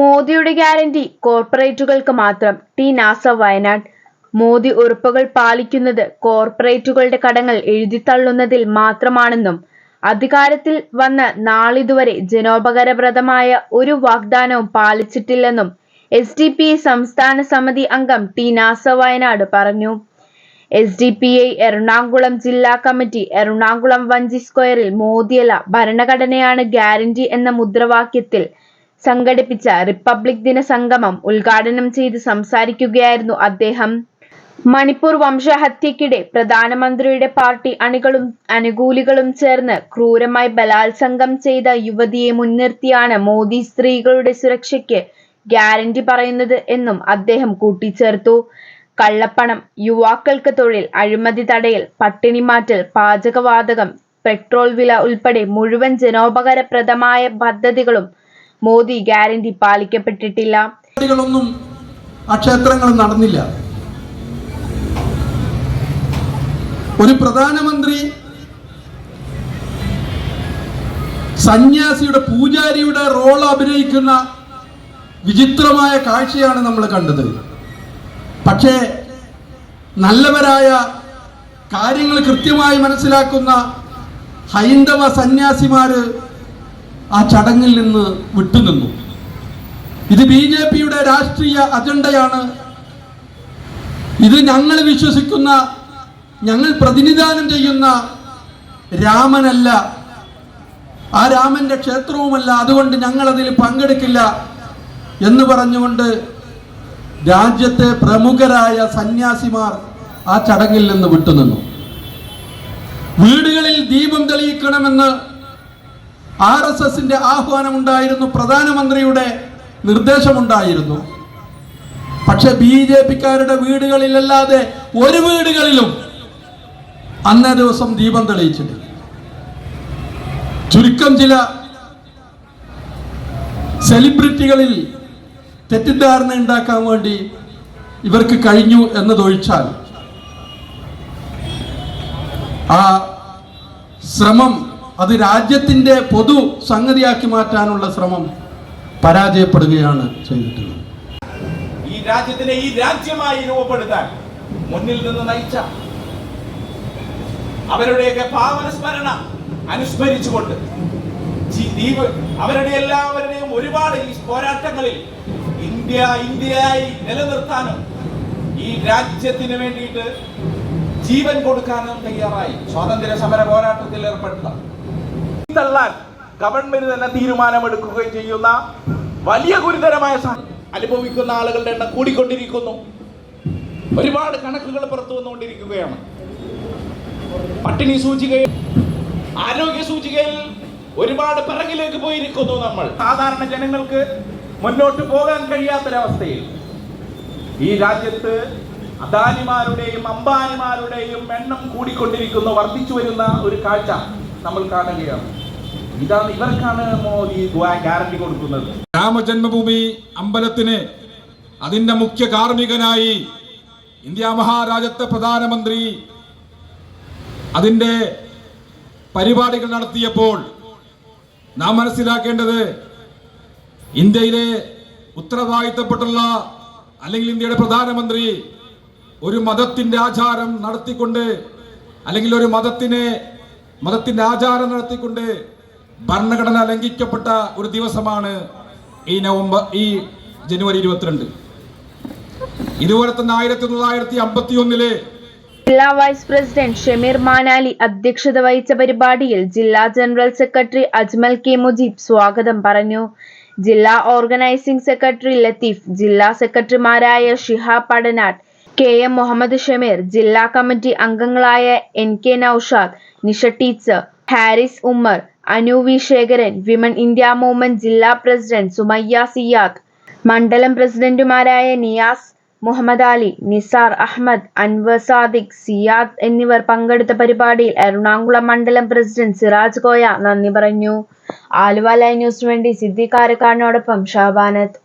മോദിയുടെ ഗ്യാരണ്ടി കോർപ്പറേറ്റുകൾക്ക് മാത്രം. T NASA Wayanad. മോദി ഉറപ്പുകൾ പാലിക്കുന്നത് കോർപ്പറേറ്റുകളുടെ കടങ്ങൾ എഴുതിത്തള്ളുന്നതിൽ മാത്രമാണെന്നും അധികാരത്തിൽ വന്ന നാളിതുവരെ ജനോപകാരപ്രദമായ ഒരു വാഗ്ദാനവും പാലിച്ചിട്ടില്ലെന്നും എസ് ഡി പി സംസ്ഥാന സമിതി അംഗം ടി നാസ വയനാട് പറഞ്ഞു. S D P I Ernakulam ജില്ലാ കമ്മിറ്റി എറണാകുളം വഞ്ചി സ്ക്വയറിൽ മോദിയല്ല ഭരണഘടനയാണ് ഗ്യാരണ്ടി എന്ന മുദ്രാവാക്യത്തിൽ സംഘടിപ്പിച്ച റിപ്പബ്ലിക് ദിന സംഗമം ഉദ്ഘാടനം ചെയ്ത് സംസാരിക്കുകയായിരുന്നു അദ്ദേഹം. മണിപ്പൂർ വംശഹത്യക്കിടെ പ്രധാനമന്ത്രിയുടെ പാർട്ടി അണികളും അനുകൂലികളും ചേർന്ന് ക്രൂരമായി ബലാത്സംഗം ചെയ്ത യുവതിയെ മുൻനിർത്തിയാണ് മോദി സ്ത്രീകളുടെ സുരക്ഷയ്ക്ക് ഗ്യാരണ്ടി പറയുന്നത് എന്നും അദ്ദേഹം കൂട്ടിച്ചേർത്തു. കള്ളപ്പണം യുവാക്കൾക്ക് തൊഴിൽ അഴിമതി തടയൽ പട്ടിണി മാറ്റൽ പാചകവാതകം പെട്രോൾ വില ഉൾപ്പെടെ മുഴുവൻ ജനോപകാരപ്രദമായ പദ്ധതികളും മോദി ഗ്യാരണ്ടി പാലിക്കപ്പെട്ടിട്ടില്ല. ക്ഷേത്രങ്ങളിൽ നടന്നില്ല. ഒരു പ്രധാനമന്ത്രി സന്യാസിയുടെ പൂജാരിയുടെ റോൾ അഭിനയിക്കുന്ന വിചിത്രമായ കാഴ്ചയാണ് നമ്മൾ കണ്ടത്. പക്ഷേ നല്ലവരായ കാര്യങ്ങൾ കൃത്യമായി മനസ്സിലാക്കുന്ന ഹൈന്ദവ സന്യാസിമാര് ആ ചടങ്ങിൽ നിന്ന് വിട്ടുനിന്നു. ഇത് ബി ജെ പിയുടെ രാഷ്ട്രീയ അജണ്ടയാണ്. ഇത് ഞങ്ങൾ വിശ്വസിക്കുന്ന ഞങ്ങൾ പ്രതിനിധാനം ചെയ്യുന്ന രാമനല്ല. ആ രാമന്റെ ക്ഷേത്രവുമല്ല അതുകൊണ്ട് ഞങ്ങൾ അതിൽ പങ്കെടുക്കില്ല എന്ന് പറഞ്ഞുകൊണ്ട് രാജ്യത്തെ പ്രമുഖരായ സന്യാസിമാർ ആ ചടങ്ങിൽ നിന്ന് വിട്ടുനിന്നു. വീടുകളിൽ ദീപം തെളിയിക്കണമെന്ന് ആർ എസ് എസിന്റെ ആഹ്വാനമുണ്ടായിരുന്നു പ്രധാനമന്ത്രിയുടെ നിർദ്ദേശമുണ്ടായിരുന്നു. പക്ഷെ ബി ജെ പിക്കാരുടെ വീടുകളിലല്ലാതെ ഒരു വീടുകളിലും അന്നേ ദിവസം ദീപം തെളിയിച്ചിട്ടില്ല ചുരുക്കം ചില സെലിബ്രിറ്റികളിൽ തെറ്റിദ്ധാരണ ഉണ്ടാക്കാൻ വേണ്ടി ഇവർക്ക് കഴിഞ്ഞു എന്നതൊഴിച്ചാൽ ആ ശ്രമം അത് രാജ്യത്തിന്റെ പൊതു സംഗതിയാക്കി മാറ്റാനുള്ള ശ്രമം പരാജയപ്പെടുകയാണ് ചെയ്തിട്ടുള്ളത്. ഈ രാജ്യത്തിനെ ഈ രാജ്യമായി രൂപപ്പെടുത്താൻ മുന്നിൽ നിന്ന് നയിച്ച അവരുടെയൊക്കെ പാവനസ്മരണ അനുസ്മരിച്ചുകൊണ്ട് ദ്വീപ് അവരുടെ എല്ലാവരുടെയും ഒരുപാട് ഈ പോരാട്ടങ്ങളിൽ ഇന്ത്യ ഇന്ത്യയായി നിലനിർത്താനും ഈ രാജ്യത്തിന് വേണ്ടിയിട്ട് ജീവൻ കൊടുക്കാനും തയ്യാറായി. സ്വാതന്ത്ര്യ സമര പോരാട്ടത്തിൽ ഏർപ്പെട്ട തള്ളാൻ ഗവൺമെന്റ് തന്നെ തീരുമാനമെടുക്കുകയും ചെയ്യുന്ന വലിയ ഗുരുതരമായ അനുഭവിക്കുന്ന ആളുകളുടെ എണ്ണം കൂടിക്കൊണ്ടിരിക്കുന്നു. ഒരുപാട് കണക്കുകൾ പുറത്തു വന്നുകൊണ്ടിരിക്കുകയാണ്. പട്ടിണി സൂചികയിൽ ആരോഗ്യ സൂചികയിൽ ഒരുപാട് പിറകിലേക്ക് പോയിരിക്കുന്നു നമ്മൾ. സാധാരണ ജനങ്ങൾക്ക് മുന്നോട്ട് പോകാൻ കഴിയാത്തൊരവസ്ഥയിൽ ഈ രാജ്യത്ത് അദാനിമാരുടെയും അംബാനിമാരുടെയും എണ്ണം കൂടിക്കൊണ്ടിരിക്കുന്നു വർദ്ധിച്ചു വരുന്ന ഒരു കാഴ്ച. നമ്മൾ കാണുകയാണ് ഇതാണ് ഇവർക്കാണ് മോദി ഗ്യാരണ്ടി കൊടുക്കുന്നത്. രാമജന്മഭൂമി അമ്പലത്തിന് അതിന്റെ മുഖ്യ കാർമ്മികനായി ഇന്ത്യ മഹാരാജ്യത്തെ പ്രധാനമന്ത്രി അതിന്റെ പരിപാടികൾ നടത്തിയപ്പോൾ നാം മനസ്സിലാക്കേണ്ടത് ഇന്ത്യയിലെ ഉത്തരവാദിത്തപ്പെട്ടുള്ള അല്ലെങ്കിൽ ഇന്ത്യയുടെ പ്രധാനമന്ത്രി ഒരു മതത്തിന്റെ ആചാരം നടത്തിക്കൊണ്ട് അല്ലെങ്കിൽ ഒരു മതത്തിനെ മതത്തിന്റെ ആചാരം നടത്തിക്കൊണ്ട് ഭരണഘടന ലംഘിക്കപ്പെട്ട ഒരു ദിവസമാണ് ഈ നവംബർ ഈ ജനുവരി ഇരുപത്തിരണ്ട്. ഇതുപോലെ തന്നെ ആയിരത്തി തൊള്ളായിരത്തി അമ്പത്തി ഒന്നിലെ ജില്ലാ വൈസ് പ്രസിഡന്റ് ഷമീർ മാനാലി അധ്യക്ഷത വഹിച്ച പരിപാടിയിൽ ജില്ലാ general secretary Ajmal K Mujeeb സ്വാഗതം പറഞ്ഞു. ജില്ലാ ഓർഗനൈസിംഗ് സെക്രട്ടറി ലത്തീഫ് ജില്ലാ സെക്രട്ടറിമാരായ ഷിഹാബ് പടനാട് കെ എം മുഹമ്മദ് ഷമീർ ജില്ലാ കമ്മിറ്റി അംഗങ്ങളായ N K Naushad, Nisha teacher Haris Ummer Anu V Sekharan women India movement ജില്ലാ പ്രസിഡന്റ് സുമയ്യ സിയാദ് മണ്ഡലം പ്രസിഡന്റുമാരായ നിയാസ് മുഹമ്മദ് അലി നിസാർ അഹമ്മദ് അൻവർ സാദിഖ് സിയാദ് എന്നിവർ പങ്കെടുത്ത പരിപാടിയിൽ എറണാകുളം മണ്ഡലം പ്രസിഡന്റ് സിറാജ് കോയ നന്ദി പറഞ്ഞു. ആലുവ ലൈവ് ന്യൂസിനു വേണ്ടി സിദ്ദീഖ് കാരക്കാടിനോടൊപ്പം ഷാബാനത്ത്